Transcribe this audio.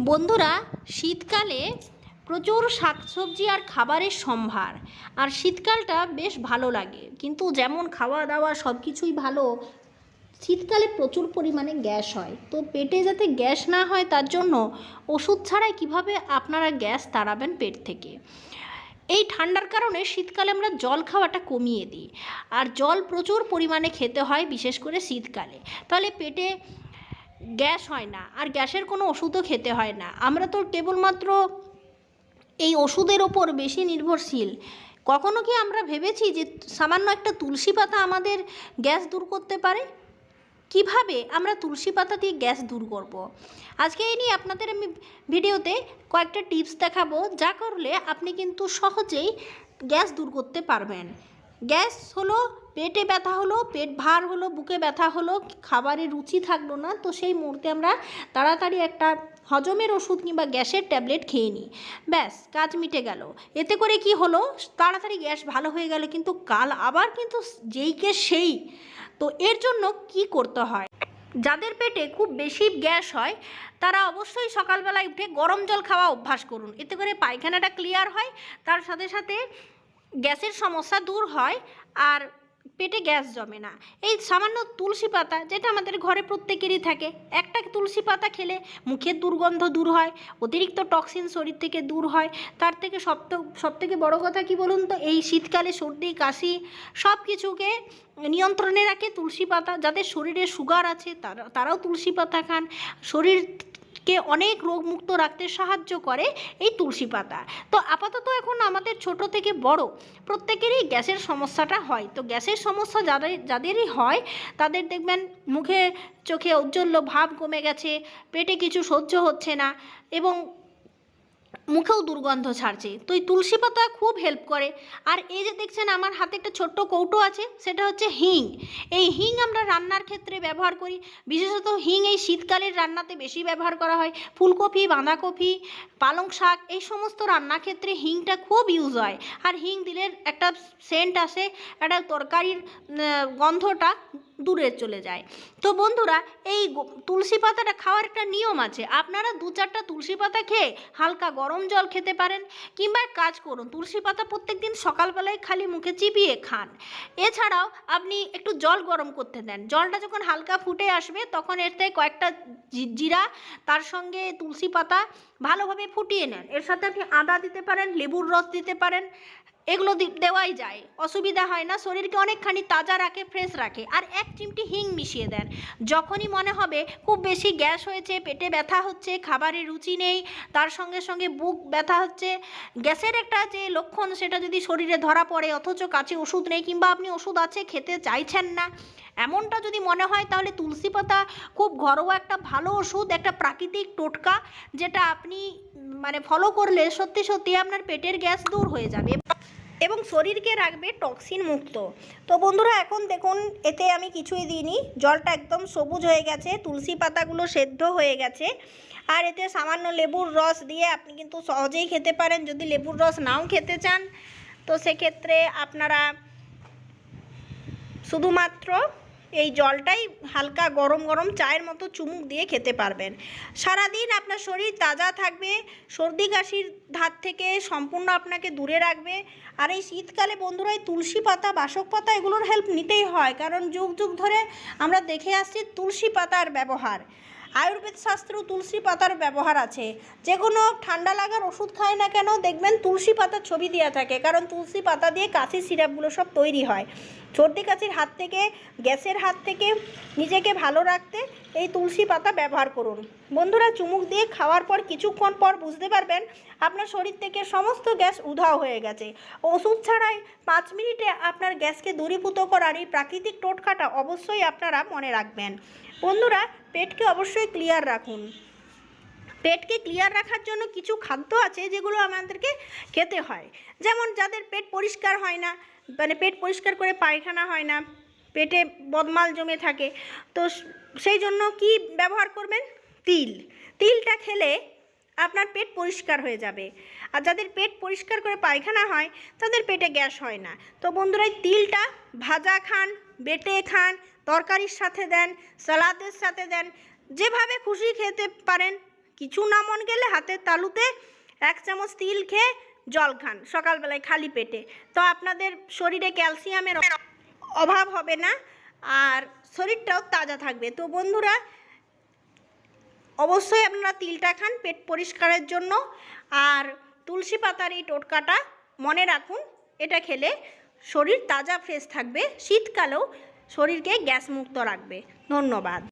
বন্ধুরা, শীতকালে প্রচুর শাকসবজি আর খাবারের সম্ভার। আর শীতকালটা বেশ ভালো লাগে। কিন্তু যেমন খাওয়া দাওয়া সব কিছুই ভালো, শীতকালে প্রচুর পরিমাণে গ্যাস হয়। তো পেটে যাতে গ্যাস না হয়, তার জন্য ওষুধ ছাড়াই কীভাবে আপনারা গ্যাস তাড়াবেন পেট থেকে? এই ঠান্ডার কারণে শীতকালে আমরা জল খাওয়াটা কমিয়ে দিই। আর জল প্রচুর পরিমাণে খেতে হয়, বিশেষ করে শীতকালে। তাহলে পেটে গ্যাস হয় না, আর গ্যাসের কোনো ওষুধও খেতে হয় না। আমরা তো কেবলমাত্র এই ওষুধের ওপর বেশি নির্ভরশীল। কখনো কি আমরা ভেবেছি যে সামান্য একটা তুলসী পাতা আমাদের গ্যাস দূর করতে পারে? কীভাবে আমরা তুলসী পাতা দিয়ে গ্যাস দূর করব। আজকে এই নিয়ে আপনাদের আমি ভিডিওতে কয়েকটা টিপস দেখাবো, যা করলে আপনি কিন্তু সহজেই গ্যাস দূর করতে পারবেন। গ্যাস হলো, পেটে ব্যথা হলো, পেট ভার হলো, বুকে ব্যথা হলো, খাবারে রুচি থাকল না, তো সেই মুহূর্তে আমরা তাড়াতাড়ি একটা হজমের ওষুধ কিংবা গ্যাসের ট্যাবলেট খেয়ে নিই। ব্যাস, কাজ মিটে গেল। এতে করে কি হলো? তাড়াতাড়ি গ্যাস ভালো হয়ে গেল, কিন্তু কাল আবার কিন্তু যেইকে সেই। তো এর জন্য কি করতে হয়? যাদের পেটে খুব বেশি গ্যাস হয়, তারা অবশ্যই সকালবেলায় উঠে গরম জল খাওয়া অভ্যাস করুন। এতে করে পায়খানাটা ক্লিয়ার হয়। তার সাথে সাথে গ্যাসের সমস্যা দূর হয় আর পেটে গ্যাস জমে না। এই সামান্য তুলসী পাতা যেটা আমাদের ঘরে প্রত্যেকেরই থাকে, একটা তুলসী পাতা খেলে মুখের দুর্গন্ধ দূর হয়, অতিরিক্ত টক্সিন শরীর থেকে দূর হয়, তার থেকে সব সব থেকে বড় কথা কি বলুন তো? এই শীতকালে সর্দি, কাশি সব কিছুকে নিয়ন্ত্রণে রাখে তুলসী পাতা, যাদের শরীরে সুগার আছে তারা, তারাও তুলসী পাতা খান। শরীরকে অনেক রোগমুক্ত রাখতে সাহায্য করে এই তুলসী পাতা। তো আপাতত এখন আমাদের ছোট থেকে বড় প্রত্যেকেরই গ্যাসের সমস্যাটা হয়। তো গ্যাসের সমস্যা যাদের, যাদেরই হয়, তাদের দেখবেন মুখে, চোখে ঔজ্জ্বল্য ভাব কমে গেছে, পেটে কিছু সহ্য হচ্ছে না এবং মুখেও দুর্গন্ধ ছাড়ছে। তো এই তুলসী পাতা খুব হেল্প করে। আর এই যে দেখছেন, আমার হাতে একটা ছোট্ট কৌটো আছে, সেটা হচ্ছে হিং। এই হিং আমরা রান্নার ক্ষেত্রে ব্যবহার করি। বিশেষত হিং এই শীতকালের রান্নাতে বেশি ব্যবহার করা হয়। ফুলকপি, বাঁধাকপি, পালং শাক, এই সমস্ত রান্নার ক্ষেত্রে হিংটা খুব ইউজ হয়। আর হিং দিলে একটা সেন্ট আসে, একটা তরকারির গন্ধটা দূরে চলে যায়। তো বন্ধুরা, এই তুলসী পাতাটা খাওয়ার একটা নিয়ম আছে। আপনারা দু চারটা তুলসী পাতা খেয়ে হালকা গরম জল খেতে পারেন কিংবা কাজ করুন, তুলসী পাতা প্রত্যেকদিন সকালবেলায় খালি মুখে চিবিয়ে খান। এছাড়াও আপনি একটু জল গরম করতে দেন। জলটা যখন হালকা ফুটে আসবে, তখন এর থেকে কয়েকটা জিরা, তার সঙ্গে তুলসী পাতা ভালোভাবে ফুটিয়ে নেন। এর সাথে আপনি আদা দিতে পারেন, লেবুর রস দিতে পারেন এগুলো দেওয়াই যায়। অসুবিধা হয় না, শরীরকে অনেকখানি তাজা রাখে ফ্রেশ রাখে। আর এক চিমটি হিং মিশিয়ে দেন। যখনই মনে হবে খুব বেশি গ্যাস হয়েছে, পেটে ব্যথা হচ্ছে, খাবারের রুচি নেই, তার সঙ্গে সঙ্গে বুক ব্যথা হচ্ছে, গ্যাসের একটা যে লক্ষণ সেটা যদি শরীরে ধরা পড়ে, অথচ কাছে ওষুধ নেই কিংবা আপনি ওষুধ আছে, খেতে চাইছেন না, এমনটা যদি মনে হয় তাহলে তুলসী পাতা খুব ঘরোয়া একটা ভালো ওষুধ, একটা প্রাকৃতিক টোটকা, যেটা আপনি মানে ফলো করলে সত্যি সত্যি আপনার পেটের গ্যাস দূর হয়ে যাবে। এবং শরীরকে রাখবে টক্সিন মুক্ত। তো বন্ধুরা, এখন দেখুন, এতে আমি কিছুই দিইনি। জলটা একদম সবুজ হয়ে গেছে, তুলসী পাতাগুলো সেদ্ধ হয়ে গেছে। আর এতে সামান্য লেবুর রস দিয়ে আপনি কিন্তু সহজেই খেতে পারেন। যদি লেবুর রস নাও খেতে চান, তো সেক্ষেত্রে আপনারা শুধুমাত্র এই জলটাই হালকা গরম গরম চায়ের মতো চুমুক দিয়ে খেতে পারবেন। সারাদিন আপনার শরীর তাজা থাকবে, সর্দি কাশির ধার থেকে সম্পূর্ণ আপনাকে দূরে রাখবে। আর এই শীতকালে বন্ধুরা, এই তুলসী পাতা, বাসক পাতা, এগুলোর হেল্প নিতেই হয়। কারণ যুগ যুগ ধরে আমরা দেখে আসছি তুলসী পাতার ব্যবহার। আয়ুর্বেদ শাস্ত্রেও তুলসী পাতার ব্যবহার আছে। যে কোনো ঠান্ডা লাগার ওষুধ খায় না কেন, দেখবেন তুলসী পাতার ছবি দেওয়া থাকে, কারণ তুলসী পাতা দিয়ে কাশি সিরাপগুলো সব তৈরি হয়। সর্দি কাশির হাত থেকে, গ্যাসের হাত থেকে নিজেকে ভালো রাখতে এই তুলসী পাতা ব্যবহার করুন। বন্ধুরা, চুমুক দিয়ে খাওয়ার পর কিছুক্ষণ পর বুঝতে পারবেন আপনার শরীর থেকে সমস্ত গ্যাস উধাও হয়ে গেছে। ওষুধ ছাড়াই পাঁচ মিনিটে আপনার গ্যাসকে দূরীভূত করার এই প্রাকৃতিক টোটকাটা অবশ্যই আপনারা মনে রাখবেন। বন্ধুরা, পেটকে অবশ্যই ক্লিয়ার রাখুন। পেটকে ক্লিয়ার রাখার জন্য কিছু খাদ্য আছে যেগুলো আমাদেরকে খেতে হয়। যেমন, যাদের পেট পরিষ্কার হয় না মানে পেট পরিষ্কার করে পায়খানা হয় না পেটে বদমাল জমে থাকে। তো সেই জন্য কি ব্যবহার করবেন? তিল। তিলটা খেলে আপনার পেট পরিষ্কার হয়ে যাবে। আর যাদের পেট পরিষ্কার করে পায়খানা হয়, তাদের পেটে গ্যাস হয় না। তো বন্ধুরা তিলটা ভাজা খান, বেটে খান, তরকারির সাথে দেন, সালাদের সাথে দেন, যেভাবে খুশি খেতে পারেন। কিছু না মন গেলে হাতের তালুতে এক চামচ তিল খেয়ে জল খান সকালবেলায় খালি পেটে। তো আপনাদের শরীরে ক্যালসিয়ামের অভাব হবে না, আর শরীরটাও তাজা থাকবে। তো বন্ধুরা, অবশ্যই আপনারা তিলটা খান পেট পরিষ্কারের জন্য, আর তুলসী পাতার এই টোটকাটা মনে রাখুন, এটা খেলে শরীর তাজা ফ্রেশ থাকবে। শীতকালেও শরীরকে গ্যাসমুক্ত রাখবে। ধন্যবাদ।